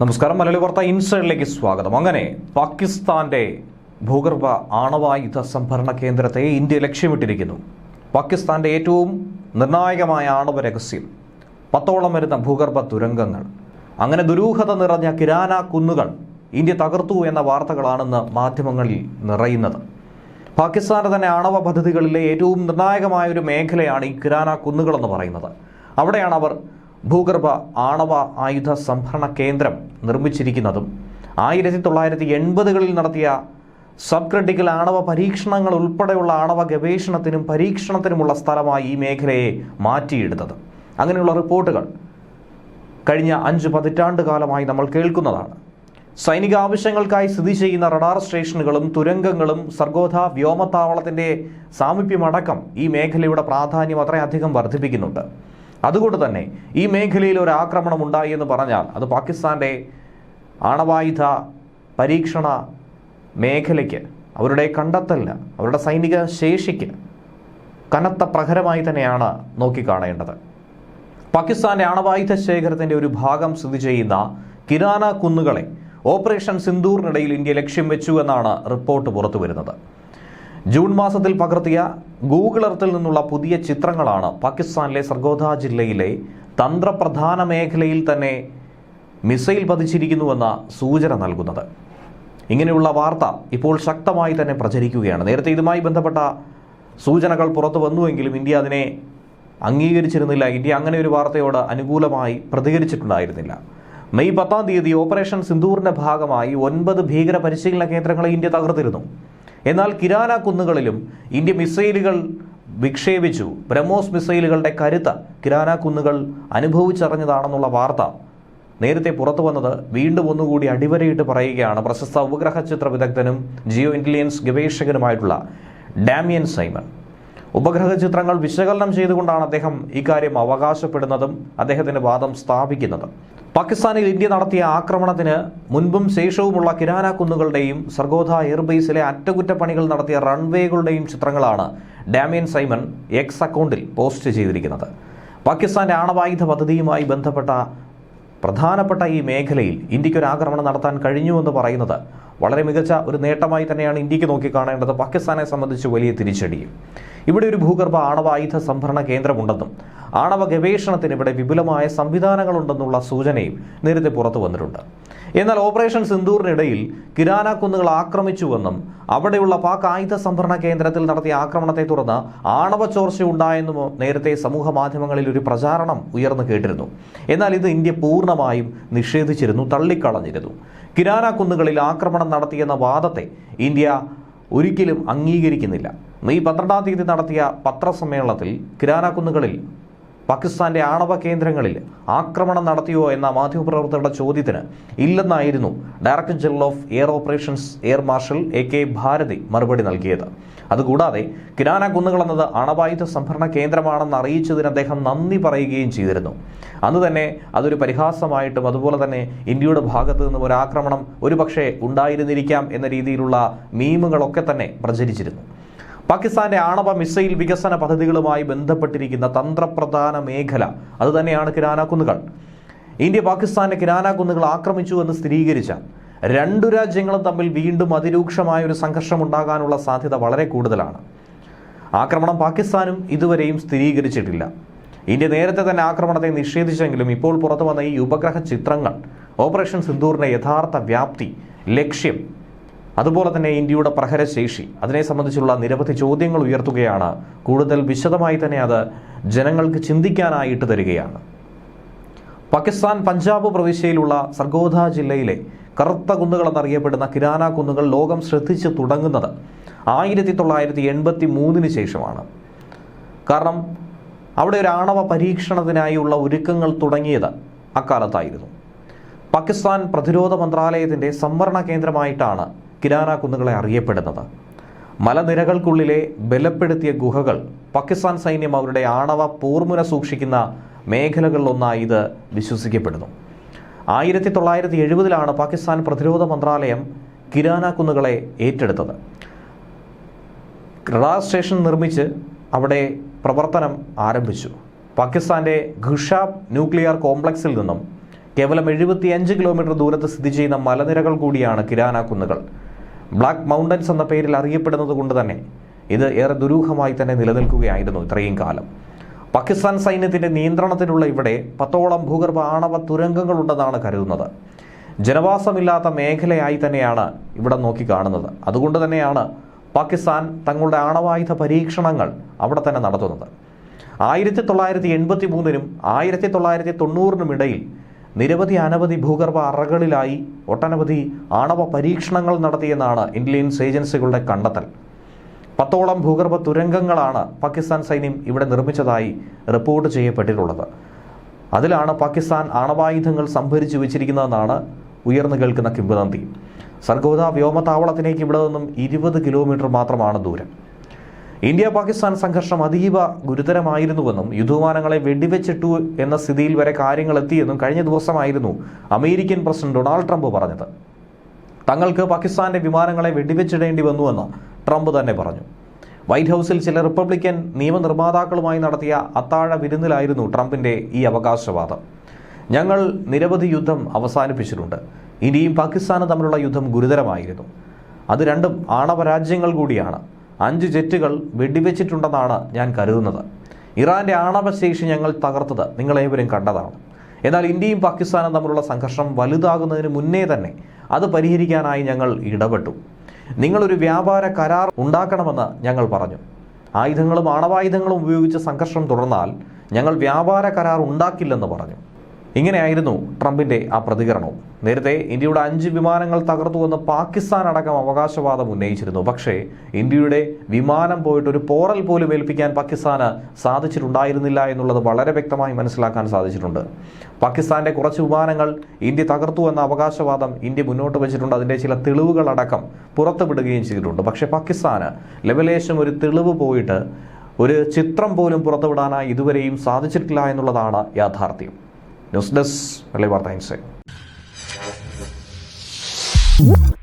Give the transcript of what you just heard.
നമസ്കാരം. മലയാളി വാർത്ത ഇൻസൈഡിലേക്ക് സ്വാഗതം. അങ്ങനെ പാകിസ്ഥാന്റെ ഭൂഗർഭ ആണവായുധ സംഭരണ കേന്ദ്രത്തെ ഇന്ത്യ ലക്ഷ്യമിട്ടിരിക്കുന്നു. പാകിസ്ഥാന്റെ ഏറ്റവും നിർണായകമായ ആണവ രഹസ്യം പത്തോളം വരുന്ന ഭൂഗർഭ തുരങ്കങ്ങൾ. അങ്ങനെ ദുരൂഹത നിറഞ്ഞ കിരാന കുന്നുകൾ ഇന്ത്യ തകർത്തു എന്ന വാർത്തകളാണെന്ന് മാധ്യമങ്ങളിൽ നിറയുന്നത്. പാകിസ്ഥാന്റെ തന്നെ ആണവ പദ്ധതികളിലെ ഏറ്റവും നിർണായകമായ ഒരു മേഖലയാണ് ഈ കിരാന കുന്നുകളെന്ന് പറയുന്നത്. അവിടെയാണ് അവർ ഭൂഗർഭ ആണവ ആയുധ സംഭരണ കേന്ദ്രം നിർമ്മിച്ചിരിക്കുന്നതും ആയിരത്തി തൊള്ളായിരത്തി എൺപതുകളിൽ നടത്തിയ സബ് ക്രിട്ടിക്കൽ ആണവ പരീക്ഷണങ്ങൾ ഉൾപ്പെടെയുള്ള ആണവ ഗവേഷണത്തിനും പരീക്ഷണത്തിനുമുള്ള സ്ഥലമായി ഈ മേഖലയെ മാറ്റിയെടുത്തത്. അങ്ങനെയുള്ള റിപ്പോർട്ടുകൾ കഴിഞ്ഞ അഞ്ച് പതിറ്റാണ്ട് കാലമായി നമ്മൾ കേൾക്കുന്നതാണ്. സൈനിക ആവശ്യങ്ങൾക്കായി സ്ഥിതി ചെയ്യുന്ന റഡാർ സ്റ്റേഷനുകളും തുരങ്കങ്ങളും സർഗോധ വ്യോമത്താവളത്തിന്റെ സാമീപ്യമടക്കം ഈ മേഖലയുടെ പ്രാധാന്യം അത്രയധികം വർദ്ധിപ്പിക്കുന്നുണ്ട്. അതുകൊണ്ട് തന്നെ ഈ മേഖലയിൽ ഒരു ആക്രമണം ഉണ്ടായി എന്ന് പറഞ്ഞാൽ അത് പാകിസ്ഥാന്റെ ആണവായുധ പരീക്ഷണ മേഖലയ്ക്ക് അവരുടെ കണ്ടെത്തലിന് അവരുടെ സൈനിക ശേഷിക്ക് കനത്ത പ്രഹരമായി തന്നെയാണ് നോക്കിക്കാണേണ്ടത്. പാകിസ്ഥാന്റെ ആണവായുധ ശേഖരത്തിന്റെ ഒരു ഭാഗം സ്ഥിതി ചെയ്യുന്ന കിരാന കുന്നുകളെ ഓപ്പറേഷൻ സിന്ദൂറിനിടയിൽ ഇന്ത്യ ലക്ഷ്യം വെച്ചു എന്നാണ് റിപ്പോർട്ട് പുറത്തുവരുന്നത്. ജൂൺ മാസത്തിൽ പകർത്തിയ ഗൂഗിൾ എർത്തിൽ നിന്നുള്ള പുതിയ ചിത്രങ്ങളാണ് പാകിസ്ഥാനിലെ സർഗോധ ജില്ലയിലെ തന്ത്രപ്രധാന മേഖലയിൽ തന്നെ മിസൈൽ പതിച്ചിരിക്കുന്നുവെന്ന സൂചന നൽകുന്നത്. ഇങ്ങനെയുള്ള വാർത്ത ഇപ്പോൾ ശക്തമായി തന്നെ പ്രചരിക്കുകയാണ്. നേരത്തെ ഇതുമായി ബന്ധപ്പെട്ട സൂചനകൾ പുറത്തു വന്നുവെങ്കിലും ഇന്ത്യ അതിനെ അംഗീകരിച്ചിരുന്നില്ല. ഇന്ത്യ അങ്ങനെ ഒരു വാർത്തയോട് അനുകൂലമായി പ്രതികരിച്ചിട്ടുണ്ടായിരുന്നില്ല. മെയ് പത്താം തീയതി ഓപ്പറേഷൻ സിന്ദൂറിന്റെ ഭാഗമായി ഒൻപത് ഭീകര പരിശീലന കേന്ദ്രങ്ങളെ ഇന്ത്യ തകർത്തിരുന്നു. എന്നാൽ കിരാന കുന്നുകളിലും ഇന്ത്യ മിസൈലുകൾ വിക്ഷേപിച്ചു. ബ്രഹ്മോസ് മിസൈലുകളുടെ കരുത്ത് കിരാന കുന്നുകൾ അനുഭവിച്ചറിഞ്ഞതാണെന്നുള്ള വാർത്ത. നേരത്തെ പുറത്തു വന്നത് വീണ്ടും ഒന്നുകൂടി അടിവരയിട്ട് പറയുകയാണ് പ്രശസ്ത ഉപഗ്രഹ ചിത്ര വിദഗ്ധനും ജിയോ ഇന്റലിജൻസ് ഗവേഷകനുമായിട്ടുള്ള ഡാമിയൻ സൈമൺ. ഉപഗ്രഹ ചിത്രങ്ങൾ വിശകലനം ചെയ്തുകൊണ്ടാണ് അദ്ദേഹം ഇക്കാര്യം അവകാശപ്പെടുന്നതും അദ്ദേഹത്തിന്റെ വാദം സ്ഥാപിക്കുന്നതും. പാകിസ്ഥാനിൽ ഇന്ത്യ നടത്തിയ ആക്രമണത്തിന് മുൻപും ശേഷവുമുള്ള കിരാന കുന്നുകളുടെയും സർഗോധ എയർബേസിലെ അറ്റകുറ്റപ്പണികൾ നടത്തിയ റൺവേകളുടെയും ചിത്രങ്ങളാണ് ഡാമിയൻ സൈമൺ എക്സ് അക്കൗണ്ടിൽ പോസ്റ്റ് ചെയ്തിരിക്കുന്നത്. പാകിസ്ഥാന്റെ ആണവായുധ പദ്ധതിയുമായി ബന്ധപ്പെട്ട പ്രധാനപ്പെട്ട ഈ മേഖലയിൽ ഇന്ത്യയ്ക്ക് ഒരു ആക്രമണം നടത്താൻ കഴിഞ്ഞുവെന്ന് പറയുന്നത് വളരെ മികച്ച ഒരു നേട്ടമായി തന്നെയാണ് ഇന്ത്യയ്ക്ക് നോക്കിക്കാണേണ്ടത് പാകിസ്ഥാനെ സംബന്ധിച്ച് വലിയ തിരിച്ചടി ഇവിടെ ഒരു ഭൂഗർഭ ആണവ ആയുധ സംഭരണ കേന്ദ്രമുണ്ടെന്നും ആണവ ഗവേഷണത്തിന് ഇവിടെ വിപുലമായ സംവിധാനങ്ങളുണ്ടെന്നുള്ള സൂചനയും നേരത്തെ പുറത്തു വന്നിട്ടുണ്ട്. എന്നാൽ ഓപ്പറേഷൻ സിന്ദൂറിനിടയിൽ കിരാന കുന്നുകൾ ആക്രമിച്ചുവെന്നും അവിടെയുള്ള പാക് ആയുധ സംഭരണ കേന്ദ്രത്തിൽ നടത്തിയ ആക്രമണത്തെ തുടർന്ന് ആണവ ചോർച്ച ഉണ്ടായെന്നും നേരത്തെ സമൂഹ മാധ്യമങ്ങളിൽ ഒരു പ്രചാരണം ഉയർന്നു കേട്ടിരുന്നു. എന്നാൽ ഇത് ഇന്ത്യ പൂർണമായും നിഷേധിച്ചിരുന്നു തള്ളിക്കളഞ്ഞിരുന്നു. കിരാന കുന്നുകളിൽ ആക്രമണം നടത്തിയെന്ന വാദത്തെ ഇന്ത്യ ഒരിക്കലും അംഗീകരിക്കുന്നില്ല. മെയ് പന്ത്രണ്ടാം തീയതി നടത്തിയ പത്രസമ്മേളനത്തിൽ കിരാന കുന്നുകളിൽ പാകിസ്ഥാന്റെ ആണവ കേന്ദ്രങ്ങളിൽ ആക്രമണം നടത്തിയോ എന്ന മാധ്യമപ്രവർത്തകരുടെ ചോദ്യത്തിന് ഇല്ലെന്നായിരുന്നു director general of air operations air marshal A K Bharti മറുപടി നൽകിയത്. അതുകൂടാതെ കിരാന കുന്നുകൾ എന്നത് അണവായുധ സംഭരണ കേന്ദ്രമാണെന്ന് അറിയിച്ചതിന് അദ്ദേഹം നന്ദി പറയുകയും ചെയ്തിരുന്നു. അന്ന് തന്നെ അതൊരു പരിഹാസമായിട്ടും അതുപോലെ തന്നെ ഇന്ത്യയുടെ ഭാഗത്തു നിന്നും ഒരു ആക്രമണം ഒരുപക്ഷെ ഉണ്ടായിരുന്നിരിക്കാം എന്ന രീതിയിലുള്ള മീമുകളൊക്കെ തന്നെ പ്രചരിച്ചിരുന്നു. പാകിസ്ഥാന്റെ ആണവ മിസൈൽ വികസന പദ്ധതികളുമായി ബന്ധപ്പെട്ടിരിക്കുന്ന തന്ത്രപ്രധാന മേഖല അതുതന്നെയാണ് കിരാന കുന്നുകൾ. ഇന്ത്യ പാകിസ്ഥാന്റെ കിരാന കുന്നുകൾ ആക്രമിച്ചു എന്ന് സ്ഥിരീകരിച്ച രണ്ടു രാജ്യങ്ങളും തമ്മിൽ വീണ്ടും അതിരൂക്ഷമായ ഒരു സംഘർഷം ഉണ്ടാകാനുള്ള സാധ്യത വളരെ കൂടുതലാണ്. ആക്രമണം പാകിസ്ഥാനും ഇതുവരെയും സ്ഥിരീകരിച്ചിട്ടില്ല. ഇന്ത്യ നേരത്തെ തന്നെ ആക്രമണത്തെ നിഷേധിച്ചെങ്കിലും ഇപ്പോൾ പുറത്തു വന്ന ഈ ഉപഗ്രഹ ചിത്രങ്ങൾ ഓപ്പറേഷൻ സിന്ദൂറിന്റെ യഥാർത്ഥ വ്യാപ്തി ലക്ഷ്യം അതുപോലെ തന്നെ ഇന്ത്യയുടെ പ്രഹരശേഷി. അതിനെ സംബന്ധിച്ചുള്ള നിരവധി ചോദ്യങ്ങൾ ഉയർത്തുകയാണ്. കൂടുതൽ വിശദമായി തന്നെ അത് ജനങ്ങൾക്ക് ചിന്തിക്കാനായിട്ട് തരികയാണ്. പാകിസ്ഥാൻ പഞ്ചാബ് പ്രവിശ്യയിലുള്ള സർഗോധ ജില്ലയിലെ കറുത്ത കുന്നുകൾ എന്നറിയപ്പെടുന്ന കിരാന കുന്നുകൾ ലോകം ശ്രദ്ധിച്ചു തുടങ്ങുന്നത് ആയിരത്തി തൊള്ളായിരത്തി എൺപത്തി മൂന്നിന് ശേഷമാണ്. കാരണം അവിടെ ഒരു ആണവ പരീക്ഷണത്തിനായുള്ള ഒരുക്കങ്ങൾ തുടങ്ങിയത് അക്കാലത്തായിരുന്നു. പാകിസ്ഥാൻ പ്രതിരോധ മന്ത്രാലയത്തിന്റെ സംവരണ കേന്ദ്രമായിട്ടാണ് കിരാന കുന്നുകളെ അറിയപ്പെടുന്നത്. മലനിരകൾക്കുള്ളിലെ ബലപ്പെടുത്തിയ ഗുഹകൾ പാകിസ്ഥാൻ സൈന്യം അവരുടെ ആണവ പൂർമുന സൂക്ഷിക്കുന്ന മേഖലകളിലൊന്നായി ഇത് വിശ്വസിക്കപ്പെടുന്നു. ആയിരത്തി തൊള്ളായിരത്തി എഴുപതിലാണ് പാകിസ്ഥാൻ പ്രതിരോധ മന്ത്രാലയം കിരാന കുന്നുകളെ ഏറ്റെടുത്തത്. റഡാർ സ്റ്റേഷൻ നിർമ്മിച്ച് അവിടെ പ്രവർത്തനം ആരംഭിച്ചു. പാകിസ്ഥാന്റെ ഖുഷാബ് ന്യൂക്ലിയർ കോംപ്ലക്സിൽ നിന്നും കേവലം എഴുപത്തിയഞ്ച് കിലോമീറ്റർ ദൂരത്ത് സ്ഥിതി ചെയ്യുന്ന മലനിരകൾ കൂടിയാണ് കിരാന കുന്നുകൾ. ബ്ലാക്ക് മൗണ്ടൻസ് എന്ന പേരിൽ അറിയപ്പെടുന്നത് കൊണ്ട് തന്നെ ഇത് ഏറെ ദുരൂഹമായി തന്നെ നിലനിൽക്കുകയായിരുന്നു ഇത്രയും കാലം. പാകിസ്ഥാൻ സൈന്യത്തിന്റെ നിയന്ത്രണത്തിലുള്ള ഇവിടെ പത്തോളം ഭൂഗർഭ ആണവ തുരങ്കങ്ങളുണ്ടെന്നാണ് കരുതുന്നത്. ജനവാസമില്ലാത്ത മേഖലയായി തന്നെയാണ് ഇവിടെ നോക്കിക്കാണുന്നത് അതുകൊണ്ട് തന്നെയാണ് പാകിസ്ഥാൻ തങ്ങളുടെ ആണവായുധ പരീക്ഷണങ്ങൾ അവിടെ തന്നെ നടത്തുന്നത്. ആയിരത്തി തൊള്ളായിരത്തി എൺപത്തി മൂന്നിനും ആയിരത്തി തൊള്ളായിരത്തി തൊണ്ണൂറിനും ഇടയിൽ നിരവധി അനവധി ഭൂഗർഭ അറകളിലായി ഒട്ടനവധി ആണവ പരീക്ഷണങ്ങൾ നടത്തിയെന്നാണ് ഇന്റലിജൻസ് ഏജൻസികളുടെ കണ്ടെത്തൽ. പത്തോളം ഭൂഗർഭ തുരങ്കങ്ങളാണ് പാകിസ്ഥാൻ സൈന്യം ഇവിടെ നിർമ്മിച്ചതായി റിപ്പോർട്ട് ചെയ്യപ്പെട്ടിട്ടുള്ളത്. അതിലാണ് പാകിസ്ഥാൻ ആണവായുധങ്ങൾ സംഭരിച്ചു വെച്ചിരിക്കുന്നതെന്നാണ് ഉയർന്നു കേൾക്കുന്ന കിംവദന്തി. സർഗോദ വ്യോമതാവളത്തിലേക്ക് ഇവിടെ നിന്നും ഇരുപത് കിലോമീറ്റർ മാത്രമാണ് ദൂരം. ഇന്ത്യ പാകിസ്ഥാൻ സംഘർഷം അതീവ ഗുരുതരമായിരുന്നുവെന്നും യുദ്ധവിമാനങ്ങളെ വെടിവെച്ചിട്ടു എന്ന സ്ഥിതിയിൽ വരെ കാര്യങ്ങൾ എത്തിയെന്നും കഴിഞ്ഞ ദിവസമായിരുന്നു അമേരിക്കൻ പ്രസിഡന്റ് ഡൊണാൾഡ് ട്രംപ് പറഞ്ഞത്. തങ്ങൾക്ക് പാകിസ്ഥാന്റെ വിമാനങ്ങളെ വെടിവെച്ചിടേണ്ടി വന്നുവെന്ന് ട്രംപ് തന്നെ പറഞ്ഞു. വൈറ്റ് ഹൗസിൽ ചില റിപ്പബ്ലിക്കൻ നിയമനിർമ്മാതാക്കളുമായി നടത്തിയ അത്താഴ വിരുന്നിലായിരുന്നു ട്രംപിന്റെ ഈ അവകാശവാദം. ഞങ്ങൾ നിരവധി യുദ്ധം അവസാനിപ്പിച്ചിട്ടുണ്ട്. ഇന്ത്യയും പാകിസ്ഥാനും തമ്മിലുള്ള യുദ്ധം ഗുരുതരമായിരുന്നു. അത് രണ്ടും ആണവ രാജ്യങ്ങൾ കൂടിയാണ്. അഞ്ച് ജെറ്റുകൾ വെടിവെച്ചിട്ടുണ്ടെന്നാണ് ഞാൻ കരുതുന്നത്. ഇറാന്റെ ആണവശേഷി ഞങ്ങൾ തകർത്തത് നിങ്ങളേവരും കണ്ടതാണ്. എന്നാൽ ഇന്ത്യയും പാകിസ്ഥാനും തമ്മിലുള്ള സംഘർഷം വലുതാകുന്നതിന് മുന്നേ തന്നെ അത് പരിഹരിക്കാനായി ഞങ്ങൾ ഇടപെട്ടു. നിങ്ങളൊരു വ്യാപാര കരാർ ഉണ്ടാക്കണമെന്ന് ഞങ്ങൾ പറഞ്ഞു. ആയുധങ്ങളും ആണവായുധങ്ങളും ഉപയോഗിച്ച് സംഘർഷം തുടർന്നാൽ ഞങ്ങൾ വ്യാപാര കരാർ ഉണ്ടാക്കില്ലെന്ന് പറഞ്ഞു. ഇങ്ങനെയായിരുന്നു ട്രംപിന്റെ ആ പ്രതികരണവും. നേരത്തെ ഇന്ത്യയുടെ അഞ്ച് വിമാനങ്ങൾ തകർത്തുവെന്ന് പാകിസ്ഥാൻ അടക്കം അവകാശവാദം ഉന്നയിച്ചിരുന്നു. പക്ഷേ ഇന്ത്യയുടെ വിമാനം പോയിട്ട് ഒരു പോറൽ പോലും ഏൽപ്പിക്കാൻ പാകിസ്ഥാന് സാധിച്ചിട്ടുണ്ടായിരുന്നില്ല എന്നുള്ളത് വളരെ വ്യക്തമായി മനസ്സിലാക്കാൻ സാധിച്ചിട്ടുണ്ട്. പാകിസ്ഥാന്റെ കുറച്ച് വിമാനങ്ങൾ ഇന്ത്യ തകർത്തു എന്ന അവകാശവാദം ഇന്ത്യ മുന്നോട്ട് വെച്ചിട്ടുണ്ട്. അതിന്റെ ചില തെളിവുകളടക്കം പുറത്തുവിടുകയും ചെയ്തിട്ടുണ്ട്. പക്ഷേ പാകിസ്ഥാന് ലെവലേശം ഒരു തെളിവ് പോയിട്ട് ഒരു ചിത്രം പോലും പുറത്തുവിടാനായി ഇതുവരെയും സാധിച്ചിട്ടില്ല എന്നുള്ളതാണ് യാഥാർത്ഥ്യം. ന്യൂസ് ഡെസ്ക് മലയാളി വാർത്ത Whoop!